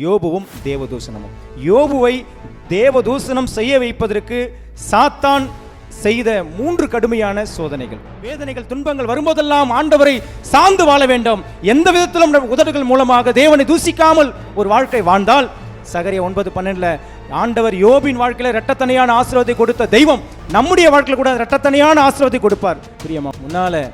யோபுவும் தேவதூஷணமும். யோபுவை தேவதூஷணம் செய்ய வைப்பதற்கு சாத்தான் செய்த மூன்று கடுமையான சோதனைகள். வேதனைகள் துன்பங்கள் வரும்போதெல்லாம் ஆண்டவரை சார்ந்து வாழ வேண்டும். எந்த விதத்திலும் நம் உதடுகள் மூலமாக தேவனை தூசிக்காமல் ஒரு வாழ்க்கை வாழ்ந்தால் சகரிய ஒன்பது பன்னெண்டுல ஆண்டவர் யோபின் வாழ்க்கையில இரட்டத்தனையான ஆசீர்வாதத்தை கொடுத்த தெய்வம் நம்முடைய வாழ்க்கையில கூட இரட்டத்தனையான ஆசீர்வாதத்தை கொடுப்பார். பிரியமா முன்னால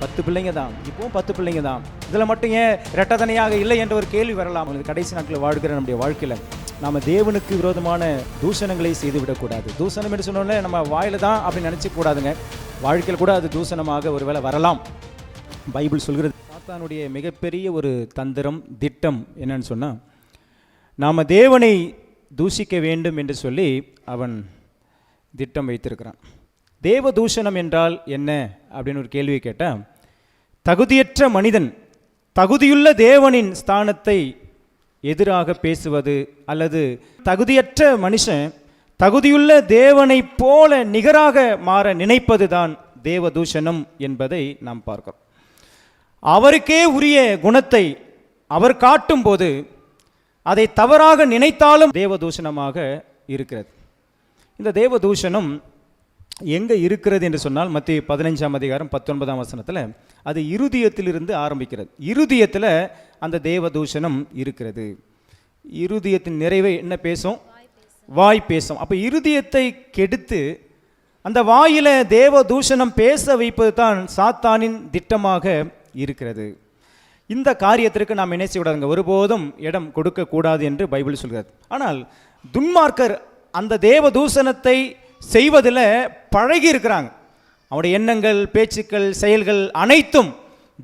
பத்து பிள்ளைங்க தான் இப்போவும் பத்து பிள்ளைங்க தான். இதில் மட்டும் ஏன் இரட்டதனையாக இல்லை என்ற ஒரு கேள்வி வரலாம். கடைசி நாட்களில் வாழ்கிற நம்முடைய வாழ்க்கையில் நாம் தேவனுக்கு விரோதமான தூஷணங்களை செய்து விடக்கூடாது தூஷணம் என்று சொன்னோன்னே நம்ம வாயில் தான் அப்படின்னு நினச்சிக்கூடாதுங்க வாழ்க்கையில் கூட அது தூஷணமாக ஒருவேளை வரலாம். பைபிள் சொல்கிறது சாத்தானுடைய மிகப்பெரிய ஒரு தந்திரம் திட்டம் என்னன்னு சொன்னால் நாம் தேவனை தூஷிக்க வேண்டும் என்று சொல்லி அவன் திட்டம் வைத்திருக்கிறான். தேவ தூஷணம் என்றால் என்ன அப்படின்னு ஒரு கேள்வி கேட்டால் தகுதியற்ற மனிதன் தகுதியுள்ள தேவனின் ஸ்தானத்தை எதிராக பேசுவது அல்லது தகுதியற்ற மனுஷன் தகுதியுள்ள தேவனைப் போல நிகராக மாற நினைப்பதுதான் தேவதூஷணம் என்பதை நாம் பார்க்கிறோம். அவருக்கே உரிய குணத்தை அவர் காட்டும்போது அதை தவறாக நினைத்தாலும் தேவதூஷணமாக இருக்கிறது. இந்த தேவதூஷணம் எங்கே இருக்கிறது என்று சொன்னால் மத்திய பதினைஞ்சாம் அதிகாரம் பத்தொன்பதாம் வசனத்தில் அது இருதயத்திலிருந்து ஆரம்பிக்கிறது. இருதயத்தில் அந்த தேவதூஷணம் இருக்கிறது. இருதயத்தின் நிறைவை என்ன பேசும்? வாய் பேசும். அப்போ இருதயத்தை கெடுத்து அந்த வாயில் தேவ தூஷணம் பேச வைப்பது தான் சாத்தானின் திட்டமாக இருக்கிறது. இந்த காரியத்திற்கு நாம் என்ன செய்யக்கூடாதுங்க ஒருபோதும் இடம் கொடுக்கக்கூடாது என்று பைபிள் சொல்கிறது. ஆனால் துன்மார்க்கர் அந்த தேவ தூஷணத்தை செய்வதில் பழகி இருக்கிறாங்க அவருடைய எண்ணங்கள் பேச்சுக்கள் செயல்கள் அனைத்தும்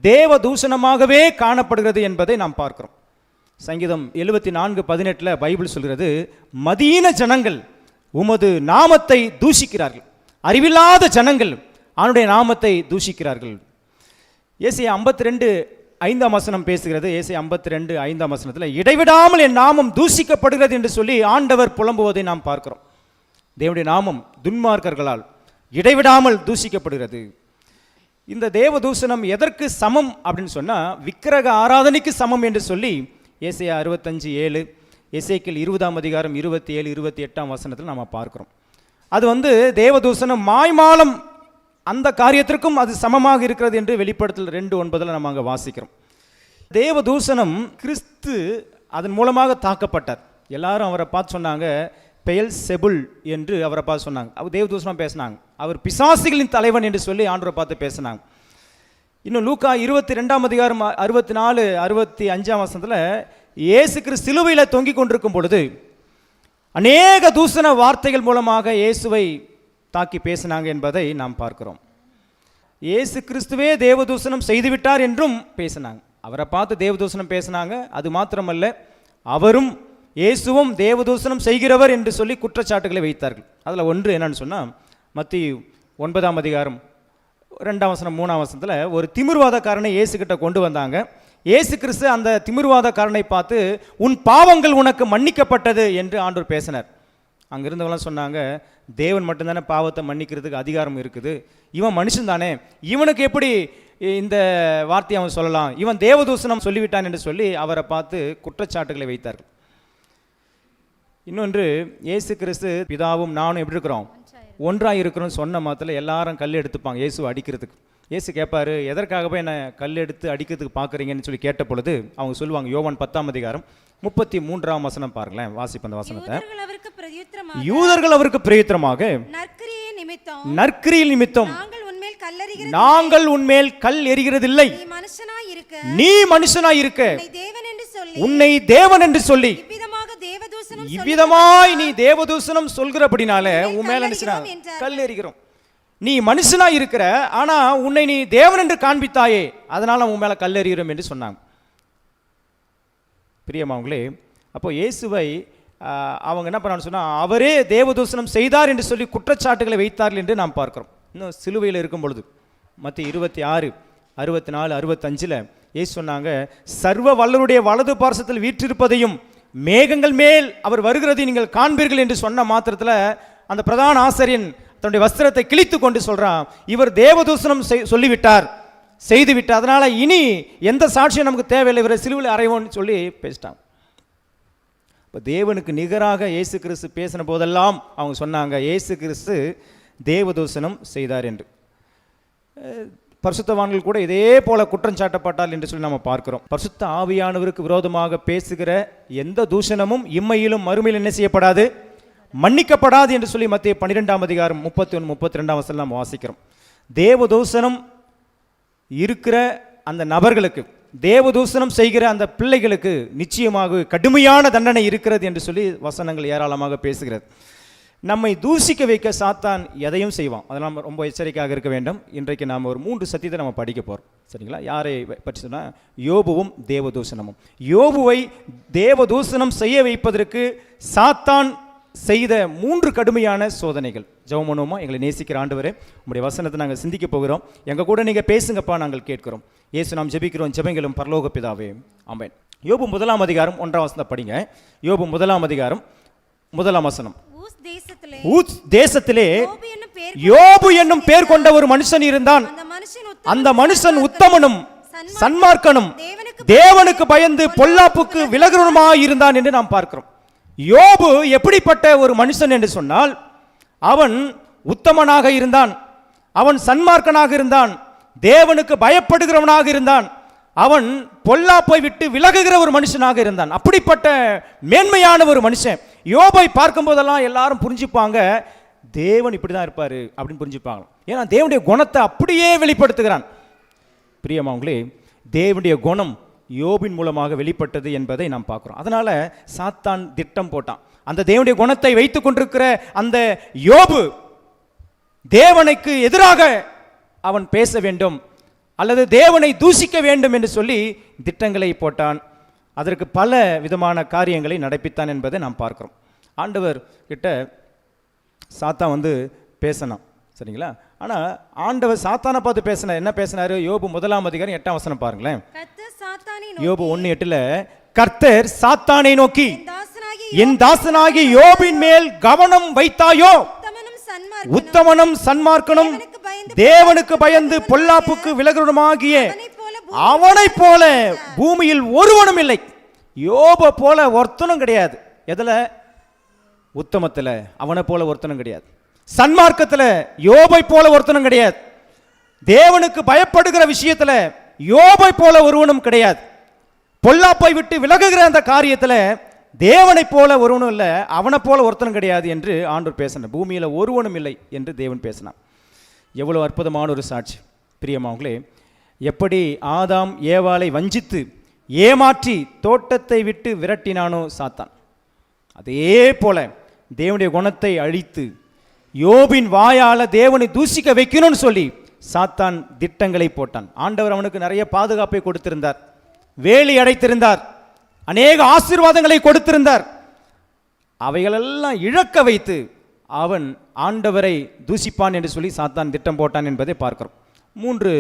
தேவ தூஷணமாகவே காணப்படுகிறது என்பதை நாம் பார்க்கிறோம். சங்கீதம் எழுபத்தி நான்கு பதினெட்டில் பைபிள் சொல்கிறது மதீன ஜனங்கள் உமது நாமத்தை தூஷிக்கிறார்கள். அறிவில்லாத ஜனங்கள் அவனுடைய நாமத்தை தூஷிக்கிறார்கள். ஏசி ஐம்பத்தி ரெண்டு ஐந்தாம் வசனம் பேசுகிறது. ஏசி ஐம்பத்தி ரெண்டு ஐந்தாம் வசனத்தில் இடைவிடாமல் என் நாமம் தூஷிக்கப்படுகிறது என்று சொல்லி ஆண்டவர் புலம்புவதை நாம் பார்க்கிறோம். தேவனுடைய நாமம் துன்மார்க்கர்களால் இடைவிடாமல் தூஷிக்கப்படுகிறது. இந்த தேவ தூஷணம் எதற்கு சமம் அப்படின்னு சொன்னால் விக்கிரக ஆராதனைக்கு சமம் என்று சொல்லி ஏசையா அறுபத்தஞ்சு ஏழு இசைக்கில் இருபதாம் அதிகாரம் இருபத்தி ஏழு இருபத்தி எட்டாம் வசனத்தில் நாம் பார்க்குறோம். அது வந்து தேவதூஷணம் மாய்மாலம் அந்த காரியத்திற்கும் அது சமமாக இருக்கிறது என்று வெளிப்படுத்தல் ரெண்டு ஒன்பதில் நம்ம அங்கே வாசிக்கிறோம். தேவதூஷணம் கிறிஸ்து அதன் மூலமாக தாக்கப்பட்டார். எல்லாரும் அவரை பார்த்து சொன்னாங்க பெயல் செபுல் என்று அவரை பார்த்து சொன்னாங்க. அவர் தேவதூஷணம் பேசினாங்க. அவர் பிசாசிகளின் தலைவன் என்று சொல்லி ஆண்டவரை பார்த்து பேசினாங்க. இன்னும் லூக்கா இருபத்தி ரெண்டாம் அதிகாரம் அறுபத்தி நாலு அறுபத்தி அஞ்சாம் வருஷத்தில் இயேசு கிறிஸ்து சிலுவையில் தொங்கிக் கொண்டிருக்கும் பொழுது அநேக தூசண வார்த்தைகள் மூலமாக இயேசுவை தாக்கி பேசினாங்க என்பதை நாம் பார்க்கிறோம். இயேசு கிறிஸ்துவே தேவதூசணம் செய்துவிட்டார் என்றும் பேசினாங்க. அவரை பார்த்து தேவதூசணம் பேசினாங்க. அது மாத்திரமல்ல அவரும் இயேசுவும் தேவதூசனம் செய்கிறவர் என்று சொல்லி குற்றச்சாட்டுகளை வைத்தார்கள். அதில் ஒன்று என்னன்னு சொன்னால் மத்திய ஒன்பதாம் அதிகாரம் ரெண்டாம் வசனம் மூணாம் வசனத்தில் ஒரு திமிர்வாதக்காரனை இயேசுகிட்ட கொண்டு வந்தாங்க. இயேசு கிறிஸ்து அந்த திமிர்வாதக்காரனை பார்த்து உன் பாவங்கள் உனக்கு மன்னிக்கப்பட்டது என்று ஆண்டோர் பேசினார். அங்கே இருந்தவங்களாம் சொன்னாங்க தேவன் மட்டும்தானே பாவத்தை மன்னிக்கிறதுக்கு அதிகாரம் இருக்குது. இவன் மனுஷன் தானே. இவனுக்கு எப்படி இந்த வார்த்தையை அவன் சொல்லலாம்? இவன் தேவதூசனம் சொல்லிவிட்டான் என்று சொல்லி அவரை பார்த்து குற்றச்சாட்டுகளை வைத்தார்கள். இன்னொன்று இயேசு கிறிஸ்து பிதாவும் நானும் எப்படி இருக்கிறோம்? ஒன்றாக இருக்கிறோம் சொன்ன மாத்திர எல்லாரும் கல் எடுத்துப்பாங்க இயேசு அடிக்கிறதுக்கு. இயேசு கேட்பாரு எதற்காக போய் என்ன கல் எடுத்து அடிக்கிறதுக்கு பார்க்குறீங்கன்னு சொல்லி கேட்ட பொழுது அவங்க சொல்லுவாங்க யோவான் பத்தாம் அதிகாரம் முப்பத்தி மூன்றாம் வசனம் பாருங்களேன் வாசிப்பு அந்த வசனத்தை. யூதர்கள் அவருக்கு பிரயோத்திரமாக நற்கிரியை நிமித்தம் நாங்கள் உன்மேல் கல் எரிகிறதில்லை நீ மனுஷனாய் இருக்க. உன்னை தேவன் என்று சொல்லி இவ்விதமாய் நீ தேவதூசணம் சொல்கிறபடினால உன் மேல என்றார்கள். கல் எறிகிறோம் நீ மனுஷனா இருக்கிற ஆனா உன்னை நீ தேவன் என்று காண்பித்தாயே அதனால உன் மேல கல் எறிகிறோம் என்று சொன்னாங்க. பிரியமாவங்களே அப்போ இயேசுவை அவங்க என்ன பண்ணான்னு சொன்னா அவரே தேவதூசணம் செய்தார் என்று சொல்லி குற்றச்சாட்டுகளை வைத்தார்கள் என்று நாம் பார்க்கிறோம். இன்னும் சிலுவையில் இருக்கும் பொழுது மத்திய இருபத்தி ஆறு அறுபத்தி நாலு அறுபத்தஞ்சில் ஏசு சொன்னாங்க சர்வ வல்லருடைய வலது பார்சத்தில் வீற்றிருப்பதையும் மேகங்கள் மேல் அவர் வருகிறதை நீங்கள் காண்பீர்கள் என்று சொன்ன மாத்திரத்தில் அந்த பிரதான ஆசிரியன் தன்னுடைய வஸ்திரத்தை கிழித்து கொண்டு சொல்கிறான் இவர் தேவதூசனம் செய்- சொல்லிவிட்டார் செய்துவிட்டார். அதனால் இனி எந்த சாட்சியும் நமக்கு தேவையில்லை. இவரை சிலுவில் அறைவோன்னு சொல்லி பேசிட்டான். இப்போ தேவனுக்கு நிகராக இயேசு கிறிஸ்து பேசின போதெல்லாம் அவங்க சொன்னாங்க இயேசு கிறிஸ்து தேவதூசனம் செய்தார் என்று. பரிசுத்தவான்கள் கூட இதே போல குற்றம் சாட்டப்பட்டால் என்று சொல்லி நம்ம பார்க்கிறோம். பரிசுத்த ஆவியானவருக்கு விரோதமாக பேசுகிற எந்த தூஷணமும் இம்மையிலும் மறுமையில் என்ன செய்யப்படாது? மன்னிக்கப்படாது என்று சொல்லி மத்திய பன்னிரெண்டாம் அதிகாரம் முப்பத்தி ஒன்று முப்பத்தி ரெண்டாம் வசனம் நம்ம வாசிக்கிறோம். தேவதூஷணம் இருக்கிற அந்த நபர்களுக்கு தேவதூஷணம் செய்கிற அந்த பிள்ளைகளுக்கு நிச்சயமாக கடுமையான தண்டனை இருக்கிறது என்று சொல்லி வசனங்கள் ஏராளமாக பேசுகிறது. நம்மை தூசிக்க வைக்க சாத்தான் எதையும் செய்வான். அதெல்லாம் ரொம்ப எச்சரிக்கையாக இருக்க வேண்டும். இன்றைக்கு நாம் ஒரு மூன்று சத்தியத்தை நம்ம படிக்க போகிறோம் சரிங்களா? யாரை பற்றி சொன்னால் யோபுவும் தேவதூஷணமும். யோபுவை தேவதூஷணம் செய்ய வைப்பதற்கு சாத்தான் செய்த மூன்று கடுமையான சோதனைகள். ஜெபமனுமா எங்களை நேசிக்கிற ஆண்டவரே உங்களுடைய வசனத்தை நாங்கள் சிந்திக்க போகிறோம். எங்கள் கூட நீங்கள் பேசுங்கப்பா நாங்கள் கேட்கிறோம். ஏசு நாம் ஜெபிக்கிறோம் ஜெபங்களும் பரலோக பிதாவே. ஆமென். யோபு முதலாம் அதிகாரம் ஒன்றாம் வசனம் படிங்க. யோபு முதலாம் அதிகாரம் முதலாம் வசனம். ஊஸ் ஊத் தேசத்திலே யோபு என்னும் பேர் கொண்ட ஒரு மனுஷன் இருந்தான். அந்த மனுஷன் உத்தமனும் சன்மார்க்கனும், தேவனுக்கு பயந்து பொல்லாப்புக்கு விலகுறமாய் இருந்தான் என்று நாம் பார்க்கிறோம். யோபு எப்படிப்பட்ட ஒரு மனுஷன் என்று சொன்னால் அவன் உத்தமனாக இருந்தான். அவன் சன்மார்க்கனாக இருந்தான். தேவனுக்கு பயப்படுகிறவனாக இருந்தான். அவன் பொல்லாப்பை விட்டு விலகுகிற ஒரு மனுஷனாக இருந்தான். அப்படிப்பட்ட மேன்மையான ஒரு மனுஷன். யோபை பார்க்கும்போதெல்லாம் எல்லாரும் புரிஞ்சுப்பாங்க தேவன் இப்படி தான் இருப்பார் அப்படின்னு புரிஞ்சுப்பாங்க. ஏன்னா தேவனுடைய குணத்தை அப்படியே வெளிப்படுத்துகிறான். பிரியமாவங்களே தேவனுடைய குணம் யோபின் மூலமாக வெளிப்பட்டது என்பதை நாம் பார்க்குறோம். அதனால் சாத்தான் திட்டம் போட்டான். அந்த தேவனுடைய குணத்தை வைத்து கொண்டிருக்கிற அந்த யோபு தேவனுக்கு எதிராக அவன் பேச வேண்டும் அல்லது தேவனை தூசிக்க வேண்டும் என்று சொல்லி திட்டங்களை போட்டான். அதற்கு பல விதமான காரியங்களை நடப்பித்தான் என்பதை நாம் பார்க்கிறோம். ஆண்டவர் கிட்ட சாத்தா வந்து பேசினான் சரிங்களா? ஆனால் ஆண்டவர் சாத்தானை பார்த்து பேசின என்ன பேசினாரு? யோபு முதலாம் அதிகாரம் எட்டாம் வசனம் பாருங்களேன். யோபு ஒன்று எட்டுல கர்த்தர் சாத்தானை நோக்கி என் தாசனாகி யோபின் மேல் கவனம் வைத்தாயோ? உத்தமனும் சன்மார்க்கனும். தேவனுக்கு பயந்து பொல்லாப்புக்கு விலகுறமாகிய அவனை போல பூமியில் ஒருவனும் இல்லை. யோப போல ஒருத்தனும் கிடையாது. எதில்? உத்தமத்தில். அவனை போல ஒருத்தனும் கிடையாது. சன்மார்க்கத்தில் யோபை போல ஒருத்தனும் கிடையாது. தேவனுக்கு பயப்படுகிற விஷயத்தில் யோபை போல ஒருவனும் கிடையாது. பொல்லாப்பை விட்டு விலகுகிற அந்த காரியத்தில் தேவனைப் போல ஒருவனும் இல்லை அவனை போல ஒருத்தனும் கிடையாது என்று ஆண்டவர் பேசினார். பூமியில் ஒருவனும் இல்லை என்று தேவன் பேசினான் எவ்வளோ அற்புதமான ஒரு சாட்சி. பிரியமாவங்களே எப்படி ஆதாம் ஏவாளை வஞ்சித்து ஏமாற்றி தோட்டத்தை விட்டு விரட்டினானோ சாத்தான். அதே போல தேவனுடைய குணத்தை அழித்து யோபின் வாயால தேவனை தூசிக்க வைக்கணும்னு சொல்லி சாத்தான் திட்டங்களை போட்டான். ஆண்டவர் அவனுக்கு நிறைய பாதுகாப்பை கொடுத்திருந்தார். வேலி அடைத்திருந்தார். அநேக ஆசீர்வாதங்களை கொடுத்திருந்தார். அவைகளெல்லாம் இழக்க வைத்து அவன் ஆண்டவரை தூசிப்பான் என்று சொல்லி சாத்தான் திட்டம் போட்டான் என்பதை பார்க்கிறோம். மூன்று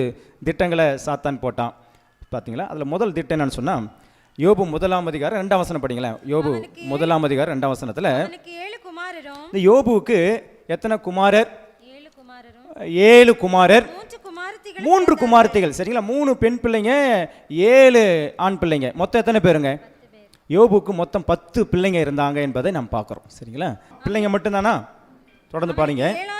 திட்டங்களை சாத்தான் போட்டான். பார்த்தீங்களா அதில் முதல் திட்டம் என்னன்னு சொன்னால் யோபு முதலாம் அதிகாரம் ரெண்டாம் வசனம் படிங்களேன். யோபு முதலாம் அதிகாரம் ரெண்டாம் வசனத்தில் இந்த யோபுவுக்கு எத்தனை குமாரர்? ஏழு குமாரர். மூன்று குமாரத்திகள் சரிங்களா? மூணு பெண் பிள்ளைங்க ஏழு ஆண் பிள்ளைங்க. மொத்தம் எத்தனை பேருங்க? யோபுக்கு மொத்தம் பத்து பிள்ளைங்க இருந்தாங்க என்பதை நாம் பார்க்குறோம். சரிங்களா? பிள்ளைங்க மட்டும்தானா? தொடர்ந்து பாருங்க. ஏழாயிரம் ஆடுகளும்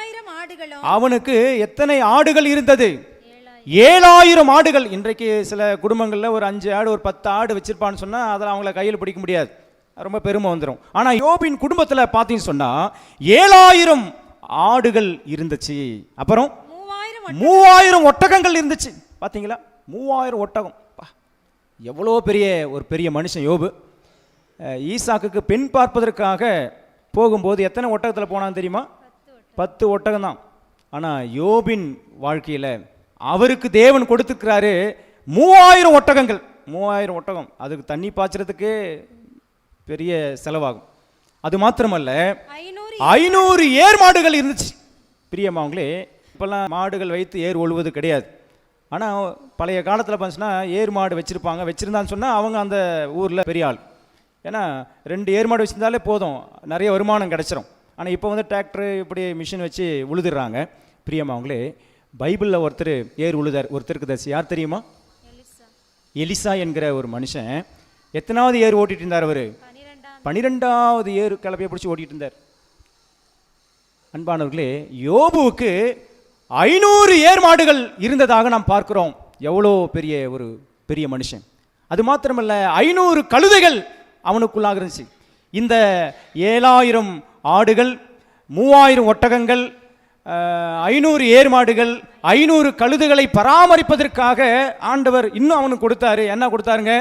அவனுக்கு எத்தனை ஆடுகள் இருந்தது? ஏழாயிரம் ஆடுகள். இன்றைக்கு சில குடும்பங்களில் ஒரு அஞ்சு ஆடு ஒரு பத்து ஆடு வச்சிருப்பான்னு சொன்னால் அதில் அவங்கள கையில் பிடிக்க முடியாது. ரொம்ப பெருமை வந்துடும் ஆனால் யோபின் குடும்பத்தில் பார்த்தீங்கன்னு சொன்னால் ஏழாயிரம் ஆடுகள் இருந்துச்சு. அப்புறம் மூவாயிரம் ஒட்ட- மூவாயிரம் ஒட்டகங்கள் இருந்துச்சு. பார்த்தீங்களா மூவாயிரம் ஒட்டகம். எவ்வளோ பெரிய ஒரு பெரிய மனுஷன் யோபு. ஈசாக்குக்கு பெண் பார்ப்பதற்காக போகும்போது எத்தனை ஒட்டகத்தில் போனான்னு தெரியுமா? பத்து ஒட்டகம். தான் ஆனால் யோபின் வாழ்க்கையில் அவருக்கு தேவன் கொடுத்துருக்கிறாரு மூவாயிரம் ஒட்டகங்கள். மூவாயிரம் ஒட்டகம். அதுக்கு தண்ணி பாய்ச்சறதுக்கே பெரிய செலவாகும். அது மாத்திரமல்ல ஐநூறு ஐநூறு ஏர் மாடுகள் இருந்துச்சு. பிரியமாவங்களே இப்போல்லாம் மாடுகள் வைத்து ஏர் ஒழுவது கிடையாது. ஆனால் பழைய காலத்தில் பார்த்துச்சுன்னா ஏர் மாடு வச்சுருப்பாங்க. வச்சுருந்தான்னு சொன்னால் அவங்க அந்த ஊரில் பெரிய ஆள். ஏன்னா ரெண்டு ஏர் மாடு வச்சுருந்தாலே போதும். நிறைய வருமானம் கிடச்சிரும். ஆனால் இப்போ வந்து டிராக்டர் இப்படி மிஷின் வச்சு உழுதுறாங்க. பிரியமாவங்களே பைபிளில் ஒருத்தர் ஏர் உழுதார். ஒருத்தருக்கு தரிசி. யார் தெரியுமா? எலிசா. என்கிற ஒரு மனுஷன் எத்தனாவது ஏர் ஓட்டிட்டு இருந்தார் அவர்? பனிரெண்டாவது ஏறு கிளப்பிய பிடிச்சி ஓட்டிட்டு இருந்தார். அன்பானவர்களே யோபுவுக்கு ஐநூறு ஏர் மாடுகள் இருந்ததாக நாம் பார்க்கிறோம். எவ்வளோ பெரிய ஒரு பெரிய மனுஷன். அது மாத்திரமல்ல ஐநூறு கழுதைகள் அவனுக்குள்ளாக இருந்துச்சு. இந்த ஏழாயிரம் ஆடுகள் மூவாயிரம் ஒட்டகங்கள் ஐநூறு ஏர் மாடுகள் ஐநூறு கழுதைகளை பராமரிப்பதற்காக ஆண்டவர் இன்னும் அவனுக்கு கொடுத்தாரு. என்ன கொடுத்தாருங்க?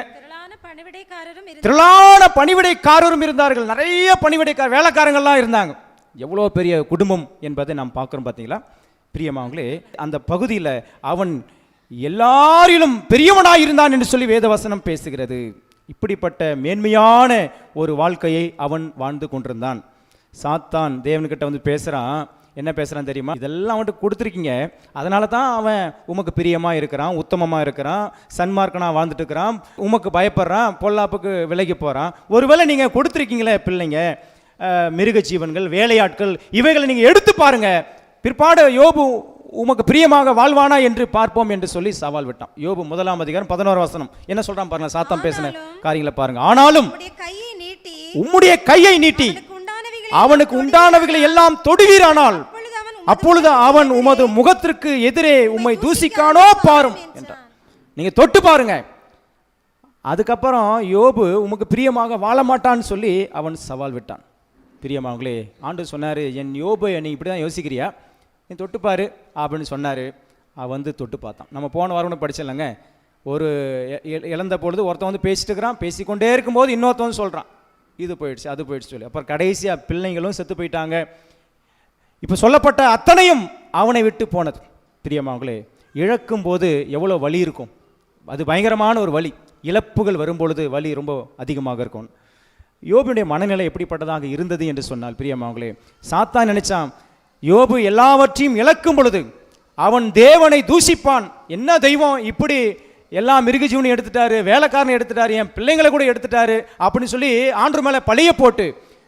திரளான பணிவிடைக்காரரும் இருந்தார்கள். நிறைய பணிவிடைக்கார வேலைக்காரங்கள்லாம் இருந்தாங்க. எவ்வளோ பெரிய குடும்பம் என்பதை நாம் பார்க்குறோம் பார்த்தீங்களா? பிரியமாங்களே அந்த பகுதியில் அவன் எல்லாரிலும் பெரியவனாய் இருந்தான் என்று சொல்லி வேதவசனம் பேசுகிறது. இப்படிப்பட்ட மேன்மையான ஒரு வாழ்க்கையை அவன் வாழ்ந்து கொண்டிருந்தான். சாத்தான் தேவன்கிட்ட வந்து பேசுகிறான் என்ன பேசுகிறான் தெரியுமா? இதெல்லாம் அவன்கிட்ட கொடுத்துருக்கீங்க. அதனால தான் அவன் உமக்கு பிரியமாக இருக்கிறான் உத்தமமாக இருக்கிறான் சன்மார்க்கனாக வாழ்ந்துட்டு இருக்கிறான் உமக்கு பயப்படுறான் பொல்லாப்புக்கு விலகி போகிறான் ஒருவேளை நீங்கள் கொடுத்துருக்கீங்களே பிள்ளைங்க மிருக ஜீவன்கள் வேலையாட்கள் இவைகளை நீங்கள் எடுத்து பாருங்க. பிற்பாடு யோபு உமக்கு பிரியமாக வாழ்வானா என்று பார்ப்போம் என்று சொல்லி சவால் விட்டான். யோபு முதலாம் அதிகாரம் பதினோரு வசனம். என்ன சொல்றான் பாருங்க சாத்தான் பேசின காரியங்களை பாருங்க. ஆனாலும் உம்முடைய கையை நீட்டி உம்முடைய கையை நீட்டி அவனுக்கு உண்டானவைகளை எல்லாம் தொடுவீரானால் அப்பொழுது அவன் உமது முகத்திற்கு எதிரே உம்மை தூசிக்கானோ பாரும் என்றான். நீங்க தொட்டு பாருங்க. அதுக்கப்புறம் யோபு உமக்கு பிரியமாக வாழ மாட்டான்னு சொல்லி அவன் சவால் விட்டான். பிரியமாங்களே ஆண்டு சொன்னார் என் யோபு நீ இப்படி தான் யோசிக்கிறியா? நீ தொட்டு பாரு அப்படின்னு சொன்னார். அவன் வந்து தொட்டு பார்த்தான். நம்ம போன வாரம் கூட படிச்சிடலங்க ஒரு இழந்த பொழுது ஒருத்தன் வந்து பேசிட்டு இருக்கிறான். பேசிக்கொண்டே இருக்கும்போது இன்னொருத்தன் வந்து சொல்கிறான் இது போயிடுச்சு அது போயிடுச்சு சொல்லி. அப்புறம் கடைசியாக பிள்ளைங்களும் செத்து போயிட்டாங்க. இப்போ சொல்லப்பட்ட அத்தனையும் அவனை விட்டு போனது. பிரியமாங்களே இழக்கும் போது எவ்வளோ வலி இருக்கும்? அது பயங்கரமான ஒரு வலி. இழப்புகள் வரும்பொழுது வலி ரொம்ப அதிகமாக இருக்கும். யோபுடைய மனநிலை எப்படிப்பட்டதாக இருந்தது என்று சொன்னால் பிரியமாங்களே சாத்தான் நினைச்சான் யோபு எல்லாவற்றையும் இழக்கும் பொழுது அவன் தேவனை தூஷிப்பான். என்ன தெய்வம் இப்படி எல்லா மிருகஜீவனையும் எடுத்துட்டாரு வேலைக்காரனை எடுத்துட்டாரு என் பிள்ளைங்களை கூட எடுத்துட்டாரு அப்படின்னு சொல்லி ஆண்டு மேலே பழிய போட்டு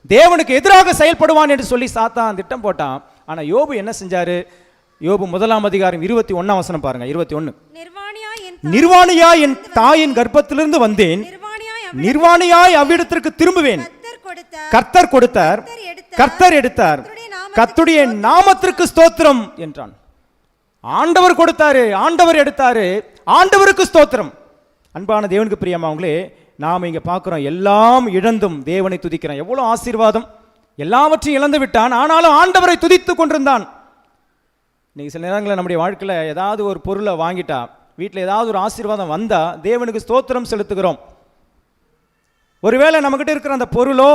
தேவனுக்கு எதிராக செயல்படுவான் என்று சொல்லி சாத்தான் திட்டம் போட்டான். ஆனா யோபு என்ன செஞ்சாரு? யோபு முதலாம் அதிகாரம் இருபத்தி ஒண்ணாம் வசனம் பாருங்க இருபத்தி ஒன்று நிர்வாணியாய் என் நிர்வாணியா என் தாயின் கர்ப்பத்திலிருந்து வந்தேன். நிர்வாணியாய் அவ்விடத்திற்கு திரும்புவேன். கர்த்தர் கொடுத்தார். கர்த்தர் எடுத்தார். கர்த்துடைய நாமத்திற்கு ஸ்தோத்திரம் என்றான். ஆண்டவர் கொடுத்தாரு ஆண்டவர் எடுத்தாரு. ஆண்டவருக்கு ஸ்தோத்திரம். அன்பான தேவனுக்கு பிரியமாவங்களே நாம் இங்கே பார்க்குறோம் எல்லாம் இழந்தும் தேவனை துதிக்கிறோம் எவ்வளோ ஆசீர்வாதம். எல்லாவற்றையும் இழந்து விட்டான். ஆனாலும் ஆண்டவரை துதித்து கொண்டிருந்தான். நீங்கள் சில நேரங்களில் நம்முடைய வாழ்க்கையில் ஏதாவது ஒரு பொருளை வாங்கிட்டா வீட்டில் ஏதாவது ஒரு ஆசீர்வாதம் வந்தால் தேவனுக்கு ஸ்தோத்திரம் செலுத்துகிறோம். ஒருவேளை நம்மகிட்ட இருக்கிற அந்த பொருளோ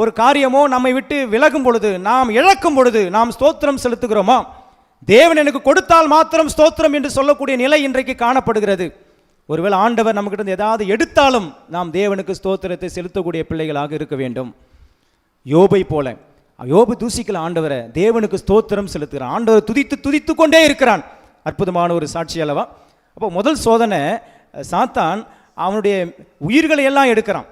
ஒரு காரியமோ நம்மை விட்டு விலகும் பொழுது நாம் இழக்கும் பொழுது நாம் ஸ்தோத்திரம் செலுத்துகிறோமா? தேவன் எனக்கு கொடுத்தால் மாத்திரம் ஸ்தோத்திரம் என்று சொல்லக்கூடிய நிலை இன்றைக்கு காணப்படுகிறது. ஒருவேளை ஆண்டவர் நம்மகிட்ட இருந்து ஏதாவது எடுத்தாலும் நாம் தேவனுக்கு ஸ்தோத்திரத்தை செலுத்தக்கூடிய பிள்ளைகளாக இருக்க வேண்டும். யோபை போல. யோபு தூசிக்கல ஆண்டவரை தேவனுக்கு ஸ்தோத்திரம் செலுத்துகிறான். ஆண்டவர் துதித்து துதித்து கொண்டே இருக்கிறான். அற்புதமான ஒரு சாட்சி அல்லவா? அப்போ முதல் சோதனை சாத்தான் அவனுடைய உயிர்களை எல்லாம் எடுக்கிறான்.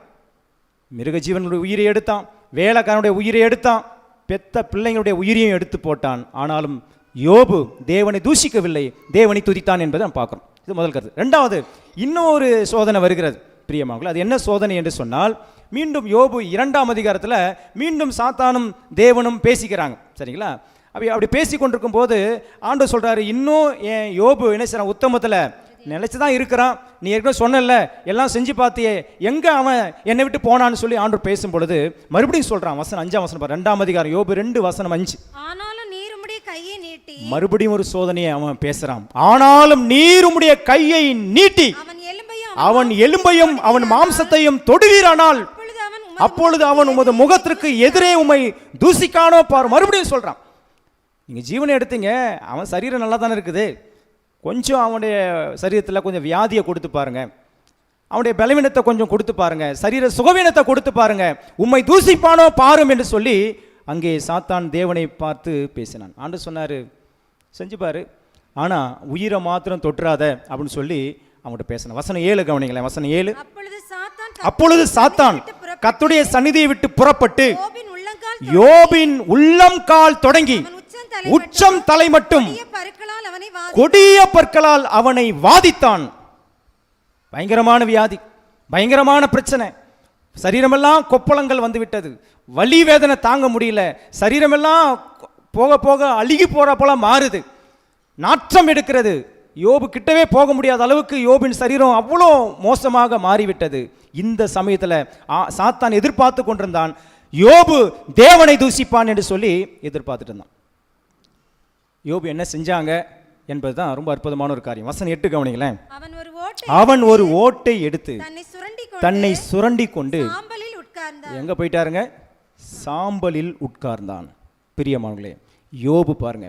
மிருக ஜீவனுடைய உயிரை எடுத்தான். வேலைக்காரனுடைய உயிரை எடுத்தான். பெத்த பிள்ளைங்களுடைய உயிரையும் எடுத்து போட்டான். ஆனாலும் யோபு தேவனை தூஷிக்கவில்லை தேவனை துதித்தான் என்பதை நாம் பார்க்குறோம் இது முதல் கருத்து. ரெண்டாவது இன்னொரு சோதனை வருகிறது பிரியமாங்களா அது என்ன சோதனை என்று சொன்னால் மீண்டும் யோபு இரண்டாம் அதிகாரத்தில் மீண்டும் சாத்தானும் தேவனும் பேசிக்கிறாங்க. சரிங்களா? அப்படி அப்படி பேசி கொண்டிருக்கும் போது ஆண்டு சொல்கிறாரு இன்னும் என் யோபு என்ன செய்றான்? உத்தமத்தில் நினச்சி தான் இருக்கிறான். நீ ஏற்கனவே சொன்னல எல்லாம் செஞ்சு பார்த்தியே எங்கே அவன் என்னை விட்டு போனான்னு சொல்லி ஆண்டு பேசும் பொழுது மறுபடியும் சொல்கிறான் வசனம் அஞ்சாம் வசனம் ரெண்டாம் அதிகாரம் யோபு ரெண்டு வசனம் அஞ்சு. கையை நீட்டி மறுபடியும் ஒரு சோதனையை அவன் பேசுறான். ஆனாலும் நீர் உம்முடைய கையை நீட்டி அவன் எலும்பையும் அவன் எலும்பையும் அவன் மாம்சத்தையும் தொடுவீரானால் அப்பொழுது அவன் உமது முகத்திற்கு எதிரே உம்மை தூசிக்கானோ பார். மறுபடியும் சொல்றான். நீங்க ஜீவனை எடுத்தீங்க அவன் சரீரம் நல்லா தானே இருக்குது? கொஞ்சம் அவனுடைய சரீரத்தில் கொஞ்சம் வியாதியை கொடுத்து பாருங்க. அவனுடைய பலவீனத்தை கொஞ்சம் கொடுத்து பாருங்க. சரீர சுகவீனத்தை கொடுத்து பாருங்க. உம்மை தூசிப்பானோ பாரும் என்று சொல்லி அங்கே சாத்தான் தேவனை பார்த்து பேசினான். ஆண்டு சொன்னாரு செஞ்சு பாரு ஆனா உயிரை மாத்திரம் தொட்டுறாத அப்படின்னு சொல்லி அவன்கிட்ட பேசினான். வசனம் ஏழு கவனிங்களேன் வசனம் ஏழு. அப்பொழுது சாத்தான் கத்துடைய சந்நிதியை விட்டு புறப்பட்டு யோபின் உள்ளம் கால் தொடங்கி உச்சம் தலை மட்டும் கொடிய பற்களால் அவனை வாதித்தான். பயங்கரமான வியாதி பயங்கரமான பிரச்சனை. சரீரமெல்லாம் கொப்பளங்கள் வந்து விட்டது வலி வேதனை தாங்க முடியல. சரீரமெல்லாம் போக போக அழுகி போற போல மாறுது. நாற்றம் எடுக்கிறது. யோபு கிட்டவே போக முடியாத அளவுக்கு யோபின் சரீரம் அவ்வளோ மோசமாக மாறிவிட்டது. இந்த சமயத்தில் சாத்தான் எதிர்பார்த்து கொண்டிருந்தான். யோபு தேவனை தூசிப்பான் என்று சொல்லி எதிர்பார்த்துட்டு இருந்தான். யோபு என்ன செஞ்சாங்க என்பதுதான் ரொம்ப அற்புதமான ஒரு காரியம். வசனம் எட்டு கவனிங்களேன். அவன் ஒரு ஓட்டை எடுத்து தன்னை சுரண்டி கொண்டு எங்க போயிட்டாருங்க? சாம்பலில் உட்கார்ந்தான். பிரியமானங்களே யோபு பாருங்க.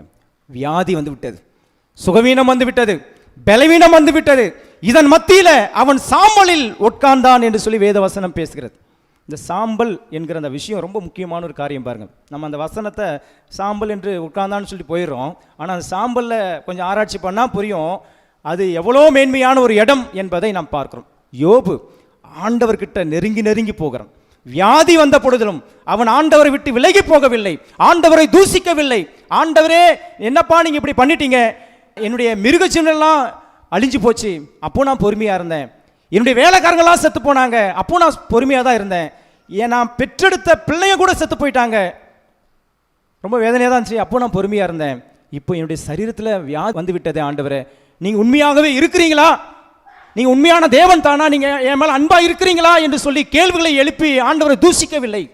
வியாதி வந்து விட்டது. சுகவீனம் வந்து விட்டது. பலவீனம் வந்து விட்டது. இதன் மத்தியில் அவன் சாம்பலில் உட்கார்ந்தான் என்று சொல்லி வேதவசனம் பேசுகிறது. இந்த சாம்பல் என்கிற அந்த விஷயம் ரொம்ப முக்கியமான ஒரு காரியம் பாருங்கள் நம்ம அந்த வசனத்தை சாம்பல் என்று உட்கார்ந்தான்னு சொல்லி போயிடுறோம். ஆனால் அந்த சாம்பலில் கொஞ்சம் ஆராய்ச்சி பண்ணால் புரியும். அது எவ்வளோ மேன்மையான ஒரு இடம் என்பதை நாம் பார்க்கிறோம். யோபு ஆண்டவர்கிட்ட நெருங்கி நெருங்கி போகிறான். வியாதி வந்த பொழுதிலும் அவன் ஆண்டவரை விட்டு விலகி போகவில்லை ஆண்டவரை தூசிக்கவில்லை. ஆண்டவரே என்னப்பா நீங்க இப்படி பண்ணிட்டீங்க? என்னுடைய மிருகச்சின்னெல்லாம் அழிஞ்சு போச்சு. அப்போ நான் பொறுமையா இருந்தேன். என்னுடைய வேலைக்காரங்களாம் செத்து போனாங்க. அப்போ நான் பொறுமையா தான் இருந்தேன். ஏன் நான் பெற்றெடுத்த பிள்ளைய கூட செத்து போயிட்டாங்க. ரொம்ப வேதனையாக தான் இருந்துச்சு. அப்போ நான் பொறுமையாக இருந்தேன். இப்போ என்னுடைய சரீரத்தில் வியாதி வந்து விட்டதே ஆண்டவரே. நீங்கள் உண்மையாகவே இருக்கிறீங்களா? நீங்கள் உண்மையான தேவன் தானா? நீங்கள் என் மேலே அன்பாக இருக்கிறீங்களா? என்று சொல்லி கேள்விகளை எழுப்பி ஆண்டவரை தூசிக்கவில்லை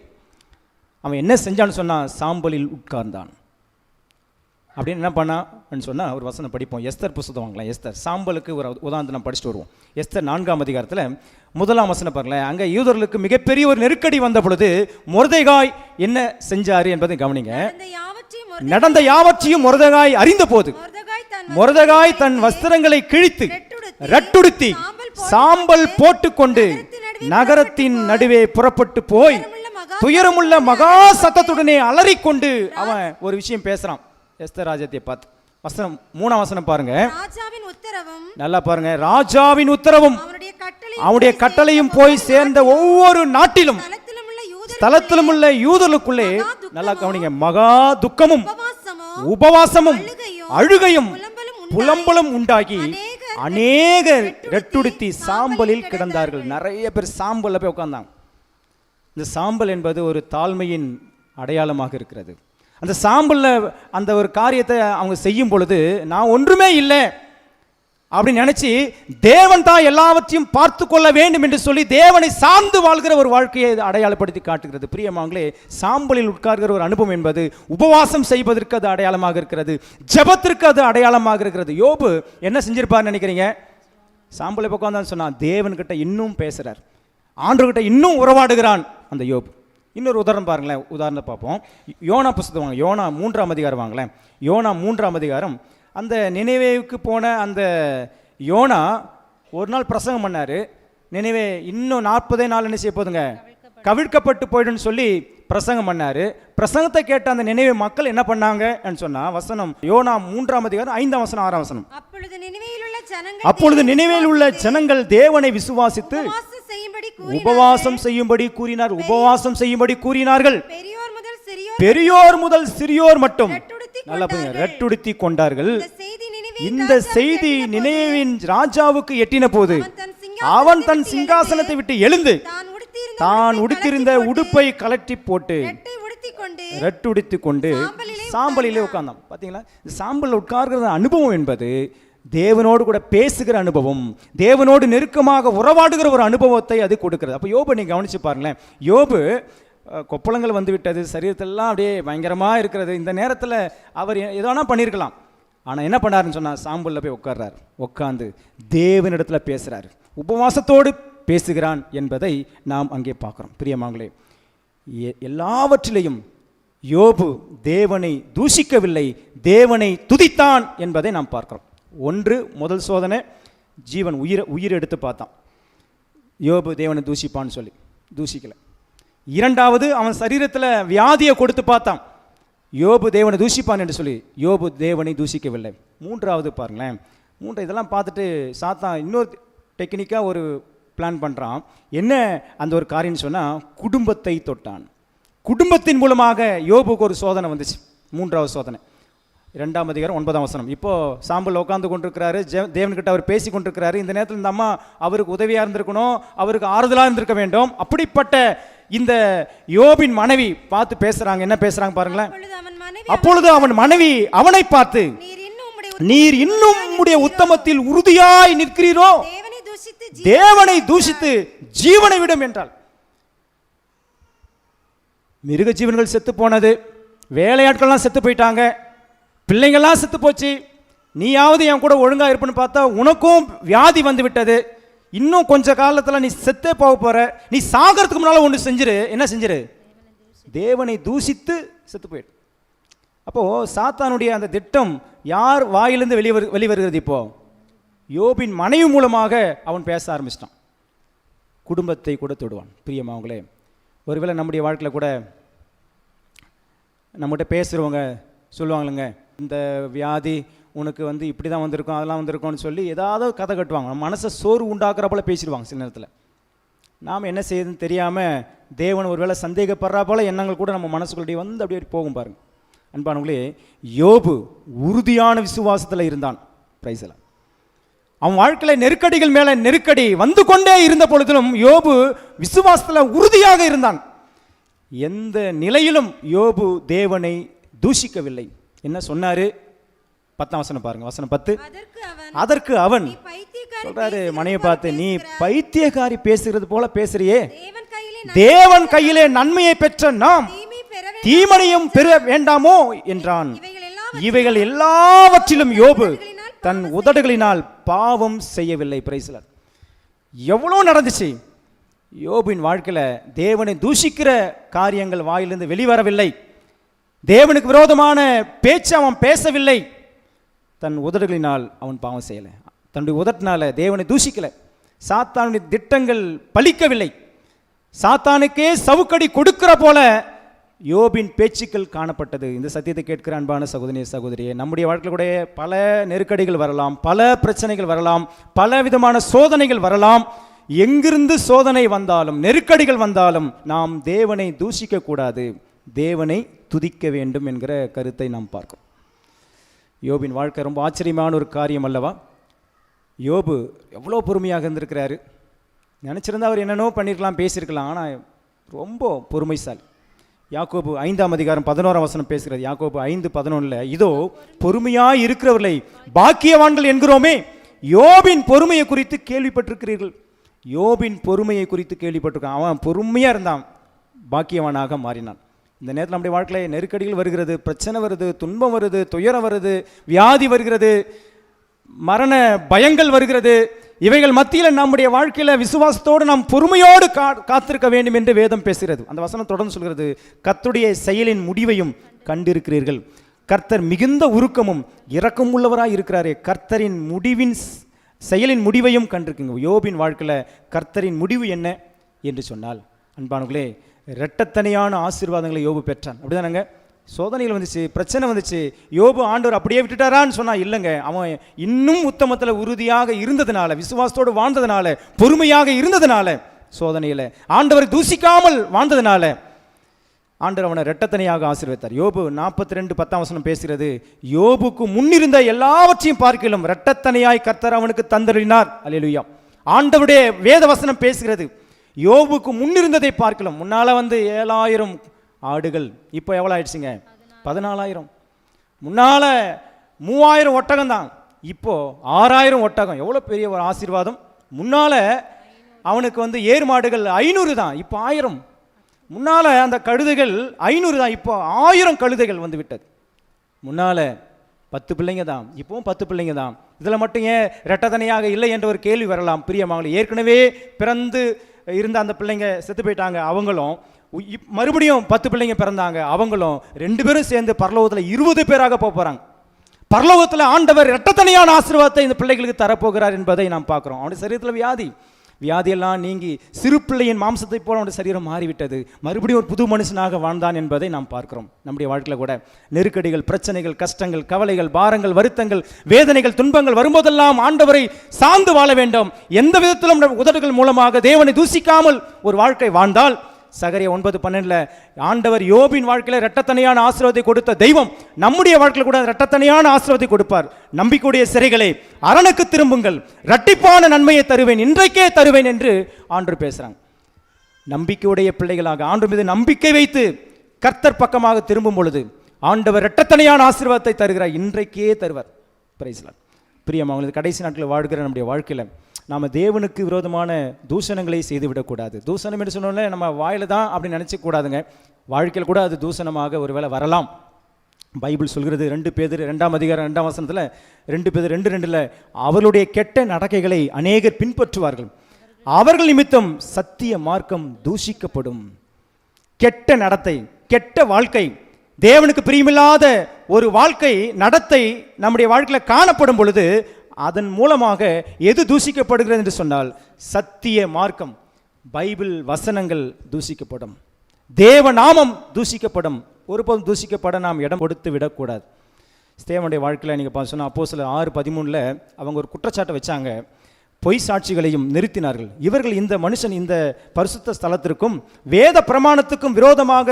அவன் என்ன செஞ்சான்னு சொன்னான் சாம்பலில் உட்கார்ந்தான். அப்படின்னு என்ன பண்ணான்னு சொன்னால் ஒரு வசனம் படிப்போம். எஸ்தர் புஸ்தகம் வாங்கலாம். எஸ்தர் சாம்பலுக்கு ஒரு உதாரணத்தை நம்ம படிச்சுட்டு வருவோம். எஸ்தர் நான்காம் அதிகாரத்தில் முதலாம் வசனம் பாருங்களேன். அங்கே யூதர்களுக்கு மிகப்பெரிய ஒரு நெருக்கடி வந்த பொழுது மொர்தேகாய் என்ன செஞ்சாரு என்பதை கவனிங்க. நடந்த யாவற்றையும் மொர்தெகாய் அறிந்த போது மொர்தகாய் தன் வஸ்திரங்களை கிழித்து ரெட்டுடுத்தி, சாம்பல் போட்டுக்கொண்டு நகரத்தின் நடுவே புறப்பட்டு போய் துயரமுள்ள மகா சத்தத்துடனே அலறிக்கொண்டு அவன் ஒரு விஷயம் பேசுறான். எஸ்தர் ராஜ்யத்தை பார்த்து. வசனம் மூணாம் வசனம் பாருங்க. நல்லா பாருங்க. ராஜாவின் உத்தரவும் அவனுடைய கட்டளை அவனுடைய கட்டளையும் போய் சேர்ந்த ஒவ்வொரு நாட்டிலும் ஸ்தலத்திலும் உள்ள யூதர்களுக்குள்ளே நல்லா கவனிங்க. மகா துக்கமும் உபவாசமும் அழுகையும், புலம்பலும் உண்டாகி அநேகர் ரெட்டுடுத்தி சாம்பலில் கிடந்தார்கள். நிறைய பேர் சாம்பல்ல போய் உட்கார்ந்தாங்க. இந்த சாம்பல் என்பது ஒரு தாழ்மையின் அடையாளமாக இருக்கிறது. அந்த சாம்பல்ல அந்த ஒரு காரியத்தை அவங்க செய்யும் பொழுது நான் ஒன்றுமே இல்லை. அப்படின்னு நினைச்சு தேவன் தான் எல்லாவற்றையும் பார்த்து கொள்ள வேண்டும் என்று சொல்லி தேவனை சார்ந்து வாழ்கிற ஒரு வாழ்க்கையை அடையாளப்படுத்தி காட்டுகிறது. பிரியமாங்களே சாம்பலில் உட்கார்கிற ஒரு அனுபவம் என்பது உபவாசம் செய்வதற்கு அது அடையாளமாக இருக்கிறது. ஜெபத்திற்கு அது அடையாளமாக இருக்கிறது. யோபு என்ன செஞ்சிருப்பார் நினைக்கிறீங்க? சாம்பலை பக்கம் தான் சொன்னான் தேவன்கிட்ட இன்னும் பேசுறார். ஆண்டுகிட்ட இன்னும் உறவாடுகிறான் அந்த யோபு. இன்னொரு உதாரணம் பாருங்களேன். உதாரணத்தை பார்ப்போம். யோனா புஸ்தகம் வாங்க யோனா மூன்றாம் அதிகாரம் வாங்களேன். யோனா மூன்றாம் அதிகாரம் அந்த நினைவேவுக்கு போன அந்த யோனா ஒரு நாள் பிரசங்கம் பண்ணாரு. நினைவே இன்னும் நாற்பதே நாள் என்ன செய்ய போதுங்க? கவிழ்க்கப்பட்டு போயிடுன்னு சொல்லி பிரசங்கம் பண்ணாரு. பிரசங்கத்தை கேட்ட அந்த நினைவே மக்கள் என்ன பண்ணாங்கன்னு சொன்னா வசனம் யோனா மூன்றாம் அதிகாரம் ஐந்தாம் வசனம் ஆறாம் வசனம். அப்பொழுது நினைவில் உள்ள ஜனங்கள் தேவனை விசுவாசித்து உபவாசம் செய்யும்படி கூறினார். உபவாசம் செய்யும்படி கூறினார்கள். பெரியோர் முதல் சிறியோர் மட்டும். நல்லா பாருங்க ரெட்டுடுத்தி கொண்டார்கள். இந்த செய்தி நினைவின் ராஜாவுக்கு எட்டின போது அவன் தன் சிங்காசனத்தை விட்டு எழுந்து தான் உடுத்திருந்த உடுப்பை கலட்டி போட்டு ரெட்டுடித்து கொண்டு சாம்பலிலே உட்கார்ந்தான். பாத்தீங்களா? இந்த சாம்பலில் உட்கார்கிற அனுபவம் என்பது தேவனோடு கூட பேசுகிற அனுபவம் தேவனோடு நெருக்கமாக உறவாடுகிற ஒரு அனுபவத்தை அது கொடுக்கிறது. அப்போ யோபு நீங்க கவனிச்சு பாருங்களேன். யோபு கொப்பளங்கள் வந்து விட்டது சரீரத்தெல்லாம் அப்படியே பயங்கரமாக இருக்கிறது. இந்த நேரத்தில் அவர் எதோனா பண்ணியிருக்கலாம் ஆனால் என்ன பண்ணாருன்னு சொன்னால் சாம்பலில் போய் உட்கார்றார். உட்காந்து தேவனிடத்தில் பேசுகிறாரு உபவாசத்தோடு பேசுகிறான் என்பதை நாம் அங்கே பார்க்குறோம். பிரியமாங்களே எல்லாவற்றிலையும் யோபு தேவனை தூஷிக்கவில்லை தேவனை துதித்தான் என்பதை நாம் பார்க்கிறோம். ஒன்று முதல் சோதனை ஜீவன் உயிரை உயிர் எடுத்து பார்த்தான். யோபு தேவனை தூஷிப்பான்னு சொல்லி தூஷிக்கலை. இரண்டாவது அவன் சரீரத்தில் வியாதியை கொடுத்து பார்த்தான். யோபு தேவனை தூஷிப்பான் என்று சொல்லி யோபு தேவனை தூஷிக்கவில்லை. மூன்றாவது பாருங்களேன். மூன்று இதெல்லாம் பார்த்துட்டு சாத்தான் இன்னொரு டெக்னிக்காக ஒரு பிளான் பண்ணுறான் என்ன அந்த ஒரு காரியம்னு சொன்னால் குடும்பத்தை தொட்டான். குடும்பத்தின் மூலமாக யோபுக்கு ஒரு சோதனை வந்துச்சு. மூன்றாவது சோதனை. இரண்டாம் அதிகாரம் ஒன்பதாம் வசனம். இப்போ சாம்பல் உட்காந்து கொண்டிருக்கிறாரு. ஜெ- தேவன்கிட்ட அவர் பேசி கொண்டிருக்கிறாரு. இந்த நேரத்தில் இந்த அம்மா அவருக்கு உதவியாக இருந்திருக்கணும் அவருக்கு ஆறுதலாக இருந்திருக்க வேண்டும். அப்படிப்பட்ட இந்த யோபின் மனைவி பார்த்து பேசுறாங்க. என்ன பேசுறாங்க பாருங்களேன். அப்பொழுது அவன் மனைவி அவன் பார்த்து நீர் இன்னும் உம்முடைய உம்முடைய உத்தமத்தில் உறுதியாய் நிற்கிறீரோ? தேவனை தூஷித்து ஜீவனை விடும் என்றாள். மிருக ஜீவன்கள் செத்து போனது. வேலையாட்கள்லாம் செத்து போயிட்டாங்க. பிள்ளைங்கள்லாம் செத்து போச்சு. நீயாவது என் கூட ஒழுங்கா இருப்பேன்னு பார்த்தா உனக்கும் வியாதி வந்து விட்டது. இன்னும் கொஞ்ச காலத்தில் நீ செத்தே போக போற. நீ சாகிறதுக்கு முன்னால ஒன்று செஞ்சிரு. என்ன செஞ்சிரு? தேவனை தூசித்து செத்து போயிடு அப்போ சாத்தானுடைய அந்த திட்டம் யார் வாயிலிருந்து வெளியே வரு வெளிவருகிறது இப்போ? யோபின் மனைவி மூலமாக அவன் பேச ஆரம்பிச்சிட்டான். குடும்பத்தை கூட தொடுவான். பிரியமாவங்களே ஒருவேளை நம்முடைய வாழ்க்கையில் கூட நம்மகிட்ட பேசுகிறவங்க சொல்லுவாங்களுங்க இந்த வியாதி உனக்கு வந்து இப்படி தான் வந்திருக்கும் அதெல்லாம் வந்திருக்கும்னு சொல்லி ஏதாவது கதை கட்டுவாங்க. நம்ம மனசை சோறு உண்டாக்குற போல பேசிடுவாங்க சில நேரத்தில். நாம் என்ன செய்யுதுன்னு தெரியாமல் தேவன் ஒருவேளை சந்தேகப்படுறா போல் எண்ணங்கள் கூட நம்ம மனசுக்குள்ளே வந்து அப்படியே போகும் பாருங்க. அன்பானவங்களே யோபு உறுதியான விசுவாசத்தில் இருந்தான். பிரைஸில் அவன் வாழ்க்கையில் நெருக்கடிகள் மேலே நெருக்கடி வந்து கொண்டே இருந்த பொழுதிலும் யோபு விசுவாசத்தில் உறுதியாக இருந்தான். எந்த நிலையிலும் யோபு தேவனை தூஷிக்கவில்லை. என்ன சொன்னார்? பத்தாம் வசனம் பாருங்க வசனம் பத்து. அதற்கு அவன் சொல்றாரு மனைவி பார்த்து நீ பேசுகிறாய். பைத்தியக்காரி பேசுகிறது போல பேசுறியே. தேவன் கையிலே நன்மையை பெற்ற நாம். தீமனையும் பெற வேண்டாமோ என்றான். இவைகள் எல்லாவற்றிலும் யோபு தன் உதடுகளினால் பாவம் செய்யவில்லை. பிரைஸ்லர் எவ்வளோ நடந்துச்சு? யோபின் வாழ்க்கையில் தேவனை தூஷிக்கிற காரியங்கள் வாயிலிருந்து வெளிவரவில்லை. தேவனுக்கு விரோதமான பேச்சு அவன் பேசவில்லை. தன் உதடுகளினால் அவன் பாவம் செய்யலை. தன்னுடைய உதட்டினால தேவனை தூஷிக்கலை. சாத்தானுடைய திட்டங்கள் பலிக்கவில்லை சாத்தானுக்கே சவுக்கடி கொடுக்கிற போல யோபின் பேச்சுக்கள் காணப்பட்டது. இந்த சத்தியத்தை கேட்கிற அன்பான சகோதரிய சகோதரியே நம்முடைய வாழ்க்கையில் கூட பல நெருக்கடிகள் வரலாம் பல பிரச்சனைகள் வரலாம் பல விதமான சோதனைகள் வரலாம். எங்கிருந்து சோதனை வந்தாலும் நெருக்கடிகள் வந்தாலும் நாம் தேவனை தூஷிக்கக்கூடாது. தேவனை துதிக்க வேண்டும் என்கிற கருத்தை நாம் பார்க்கிறோம். யோபின் வாழ்க்கை ரொம்ப ஆச்சரியமான ஒரு காரியம் அல்லவா? யோபு எவ்வளோ பொறுமையாக இருந்திருக்கிறாரு. நினச்சிருந்தா அவர் என்னென்னோ பண்ணியிருக்கலாம் பேசியிருக்கலாம் ஆனால் ரொம்ப பொறுமைசாலி. யாக்கோபு ஐந்தாம் அதிகாரம் பதினோராம் வசனம் பேசுகிறது. யாக்கோபு ஐந்து பதினொன்றில் இதோ பொறுமையாக இருக்கிறவர்களை பாக்கியவான்கள் என்கிறோமே யோபின் பொறுமையை குறித்து கேள்விப்பட்டிருக்கிறீர்கள். யோபின் பொறுமையை குறித்து கேள்விப்பட்டிருக்கான். அவன் பொறுமையாக இருந்தான். பாக்கியவானாக மாறினான். இந்த நேரத்தில் நம்முடைய வாழ்க்கையில் நெருக்கடிகள் வருகிறது பிரச்சனை வருது துன்பம் வருது துயரம் வருது வியாதி வருகிறது மரண பயங்கள் வருகிறது. இவைகள் மத்தியில் நம்முடைய வாழ்க்கையில் விசுவாசத்தோடு நாம் பொறுமையோடு கா காத்திருக்க வேண்டும் என்று வேதம் பேசுகிறது. அந்த வசனம் தொடர்ந்து சொல்கிறது கத்துடைய செயலின் முடிவையும் கண்டிருக்கிறீர்கள். கர்த்தர் மிகுந்த உருக்கமும் இரக்கம் உள்ளவராக இருக்கிறாரே. கர்த்தரின் முடிவின் செயலின் முடிவையும் கண்டிருக்குங்க. யோபின் வாழ்க்கையில் கர்த்தரின் முடிவு என்ன? என்று சொன்னால் அன்பானவர்களே ரெட்டத்தனையான ஆசீர்வாதங்களை யோபு பெற்றான். அப்படிதானங்க? சோதனைகள் வந்துச்சு பிரச்சனை வந்துச்சு. யோபு ஆண்டவர் அப்படியே விட்டுட்டாரான்னு சொன்னால் இல்லைங்க. அவன் இன்னும் உத்தமத்தில் உறுதியாக இருந்ததுனால விசுவாசத்தோடு வாழ்ந்ததுனால பொறுமையாக இருந்ததுனால சோதனையில் ஆண்டவரை தூசிக்காமல் வாழ்ந்ததுனால ஆண்டவர் அவனை ரெட்டத்தனையாக ஆசீர்வதித்தார். யோபு நாற்பத்தி ரெண்டு பத்தாம் வசனம் பேசுகிறது யோபுக்கு முன்னிருந்த எல்லாவற்றையும் பார்க்கலும் ரெட்டத்தனையாய் கர்த்தர் அவனுக்கு தந்தறினார் அல்லேலூயா. ஆண்டவருடைய வேத வசனம் பேசுகிறது யோபுக்கு முன்னிருந்ததை பார்க்கலாம். முன்னால வந்து ஏழாயிரம் ஆடுகள் இப்போ எவ்வளோ ஆயிடுச்சுங்க? பதினாலாயிரம். முன்னால மூவாயிரம் ஒட்டகம் தான். இப்போ ஆறாயிரம் ஒட்டகம். எவ்வளோ பெரிய ஒரு ஆசீர்வாதம். முன்னால அவனுக்கு வந்து ஏர் மாடுகள் ஐநூறு தான். இப்போ ஆயிரம். முன்னால அந்த கழுதைகள் ஐநூறு தான். இப்போ ஆயிரம் கழுதைகள் வந்து விட்டது. முன்னால பத்து பிள்ளைங்க தான். இப்போவும் பத்து பிள்ளைங்க தான். இதில் மட்டும் ஏன் ரெட்டதனையாக இல்லை என்ற ஒரு கேள்வி வரலாம். பிரியமாங்களே ஏற்கனவே பிறந்து இருந்த அந்த பிள்ளைங்க செத்து போயிட்டாங்க அவங்களும் மறுபடியும் பத்து பிள்ளைங்க பிறந்தாங்க அவங்களும் ரெண்டு பேரும் சேர்ந்து பரலோகத்தில் இருபது பேராக போக போகிறாங்க பரலோகத்தில் ஆண்டவர் இரட்டத்தனையான ஆசீர்வாதத்தை இந்த பிள்ளைகளுக்கு தரப்போகிறார் என்பதை நாம் பார்க்குறோம். அவனுடைய சரீரத்தில் வியாதி வியாதியெல்லாம் நீங்கி சிறு பிள்ளையின் மாம்சத்தை போல அவனுடைய சரீரம் மாறிவிட்டது. மறுபடியும் ஒரு புது மனுஷனாக வாழ்ந்தான் என்பதை நாம் பார்க்கிறோம். நம்முடைய வாழ்க்கையில் கூட நெருக்கடிகள் பிரச்சனைகள் கஷ்டங்கள் கவலைகள் பாரங்கள் வருத்தங்கள் வேதனைகள் துன்பங்கள் வரும்போதெல்லாம் ஆண்டவரை சார்ந்து வாழ வேண்டும். எந்த விதத்திலும் உதடுகள் மூலமாக தேவனை தூசிக்காமல் ஒரு வாழ்க்கை வாழ்ந்தால் சகரிய ஒன்பது பன்னெண்டுல ஆண்டவர் யோபின் வாழ்க்கையில ரெட்டத்தனையான ஆசீர்வாதத்தை கொடுத்த தெய்வம் நம்முடைய வாழ்க்கையில் கூட ரெட்டத்தனையான ஆசீர்வாதத்தை கொடுப்பார். நம்பிக்கையுடைய சிறைகளை அரணுக்கு திரும்புங்கள். இரட்டிப்பான நன்மையை தருவேன் இன்றைக்கே தருவேன் என்று ஆண்டு பேசுறாங்க. நம்பிக்கையுடைய பிள்ளைகளாக ஆண்டு மீது நம்பிக்கை வைத்து கர்த்தர் பக்கமாக திரும்பும் பொழுது ஆண்டவர் இரட்டத்தனையான ஆசீர்வாதத்தை தருகிறார். இன்றைக்கே தருவார். பிரைஸ்லாம் பிரியமானது கடைசி நாட்களில் வாழ்கிற நம்முடைய வாழ்க்கையில் நாம் தேவனுக்கு விரோதமான தூஷணங்களை செய்துவிடக்கூடாது. தூஷணம் என்று சொன்னோன்னே நம்ம வாயில தான் அப்படி நினைச்சக் கூடாதுங்க. வாழ்க்கையில் கூட அது தூஷணமாக ஒருவேளை வரலாம். பைபிள் சொல்கிறது ரெண்டு பேர் ரெண்டாம் அதிகாரம் ரெண்டாம் வசனத்தில் ரெண்டு பேர் ரெண்டு ரெண்டில் அவர்களுடைய கெட்ட நடக்கைகளை அநேகர் பின்பற்றுவார்கள். அவர்கள் நிமித்தம் சத்திய மார்க்கம் தூஷிக்கப்படும். கெட்ட நடத்தை கெட்ட வாழ்க்கை தேவனுக்கு பிரியமில்லாத ஒரு வாழ்க்கை நடத்தை நம்முடைய வாழ்க்கையில் காணப்படும் பொழுது அதன் மூலமாக எது தூசிக்கப்படுகிறது என்று சொன்னால் சத்திய மார்க்கம் பைபிள் வசனங்கள் தூசிக்கப்படும். தேவ நாமம் தூசிக்கப்படும். ஒருபோதும் தூசிக்கப்பட நாம் இடம் கொடுத்து விடக்கூடாது. ஸ்தேவனுடைய வாழ்க்கையில் நீங்கள் பார்த்து சொன்னால் அப்போ சில ஆறு பதிமூணில் அவங்க ஒரு குற்றச்சாட்டை வச்சாங்க. பொய் சாட்சிகளையும் நிறுத்தினார்கள். இவர்கள் இந்த மனுஷன் இந்த பரிசுத்த ஸ்தலத்திற்கும் வேத பிரமாணத்துக்கும் விரோதமாக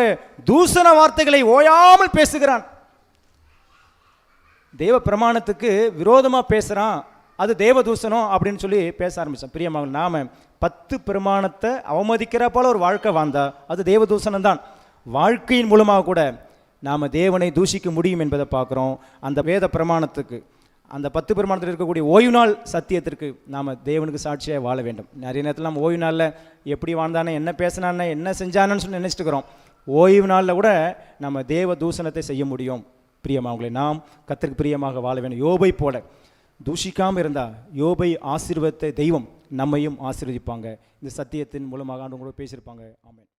தூசண வார்த்தைகளை ஓயாமல் பேசுகிறான். தேவ பிரமாணத்துக்கு விரோதமாக பேசுகிறான் அது தேவதூசணம் அப்படின்னு சொல்லி பேச ஆரம்பித்தோம் பிரியமாக நாம் பத்து பிரமாணத்தை அவமதிக்கிற போல ஒரு வாழ்க்கை வாழ்ந்தா அது தேவதூசணம் தான் வாழ்க்கையின் மூலமாக கூட நாம் தேவனை தூஷிக்க முடியும் என்பதை பார்க்குறோம். அந்த வேத பிரமாணத்துக்கு அந்த பத்து பிரமாணத்தில் இருக்கக்கூடிய ஓய்வு நாள் சத்தியத்திற்கு நாம் தேவனுக்கு சாட்சியாக வாழ வேண்டும். நிறைய நேரத்தில் நம்ம ஓய்வு நாளில் எப்படி வாழ்ந்தானே என்ன பேசினானே என்ன செஞ்சானன்னு சொல்லி நினச்சிட்டு இருக்கிறோம். ஓய்வு நாளில் கூட நம்ம தேவ தூஷணத்தை செய்ய முடியும். பிரியமாவங்களே நாம் கத்திற்கு பிரியமாக வாழ வேண்டும். யோபை போல தூஷிக்காமல் இருந்தால் யோபை ஆசீர்வத்தை தெய்வம் நம்மையும் ஆசீர்வதிப்பாங்க. இந்த சத்தியத்தின் மூலமாக ஆண்டு கூட பேசியிருப்பாங்க. ஆமாம்